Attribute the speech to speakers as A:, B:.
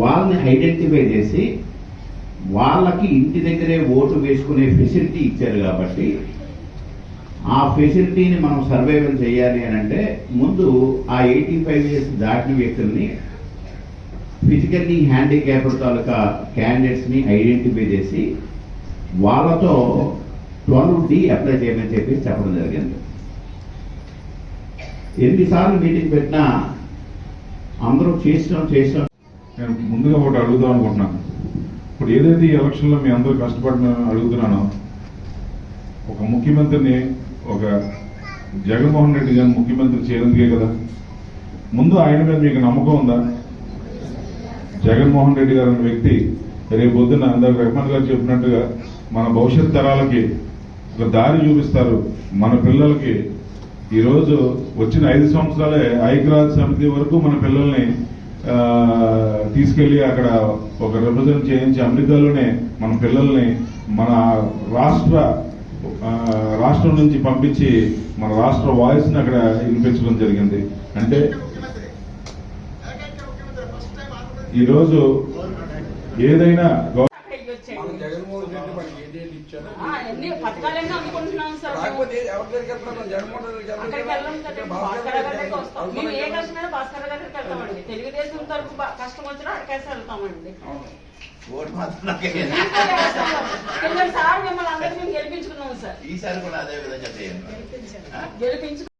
A: వాళ్ళని ఐడెంటిఫై చేసి వాళ్ళకి ఇంటి దగ్గరే ఓటు వేసుకునే ఫెసిలిటీ ఇచ్చారు కాబట్టి ఆ ఫెసిలిటీని మనం సర్వైవల్ చేయాలి అని అంటే ముందు ఆ ఎయిటీ ఫైవ్ ఇయర్స్ దాటిన వ్యక్తుల్ని ఫిజికల్లీ హ్యాండిక్యాప్డ్ తాలూకా క్యాండిడేట్స్ని ఐడెంటిఫై చేసి వాళ్ళతో ట్వెల్వ్ డి అప్లై చేయమని చెప్పి చెప్పడం జరిగింది. ఎన్నిసార్లు మీటింగ్ పెట్టినా అందరూ చేసినాం చేసినాం
B: నేను ముందుగా ఒకటి అడుగుదాం అనుకుంటున్నాను ఇప్పుడు ఏదైతే ఈ ఎలక్షన్లో మీ అందరూ కష్టపడిన అడుగుతున్నానో ఒక ముఖ్యమంత్రిని ఒక జగన్మోహన్ రెడ్డి గారిని ముఖ్యమంత్రి చేయడానికే కదా? ముందు ఆయన మీద మీకు నమ్మకం ఉందా? జగన్మోహన్ రెడ్డి గారు అనే వ్యక్తి రేపు పొద్దున్న అందాక రెహమాన్ గారు చెప్పినట్టుగా మన భవిష్యత్ తరాలకి ఒక దారి చూపిస్తారు మన పిల్లలకి. ఈరోజు వచ్చిన ఐదు సంవత్సరాలే ఐక్యరాజ్య సమితి వరకు మన పిల్లల్ని తీసుకెళ్ళి అక్కడ ఒక రిప్రజెంట్ చేయించి అమెరికాలోనే మన పిల్లల్ని మన రాష్ట్ర ఆ, రాష్ట్రం నుంచి పంపించి మన రాష్ట్ర వాయిస్ని అక్కడ వినిపించడం జరిగింది. అంటే ఈరోజు ఏదైనా గవ-
C: అక్కడ ఇవ్వొచ్చండి.
D: మన జగన్మోహన్ రెడ్డి మనకి ఏదేది ఇచ్చారో ఎవరి దగ్గరికి జగన్మోహన్ గారి
C: వెళ్తామండి తెలుగుదేశం తరపు కష్టం వచ్చినా అక్కడికేసి వెళ్తామండి.
A: ఓటు మాత్రం నాకే.
C: కింద సార్ మిమ్మల్ని అందరినీ మేము గెలిపించుకున్నాం సార్.
A: ఈసారి కూడా అదే విధంగా చేయండి.
C: గెలిపించు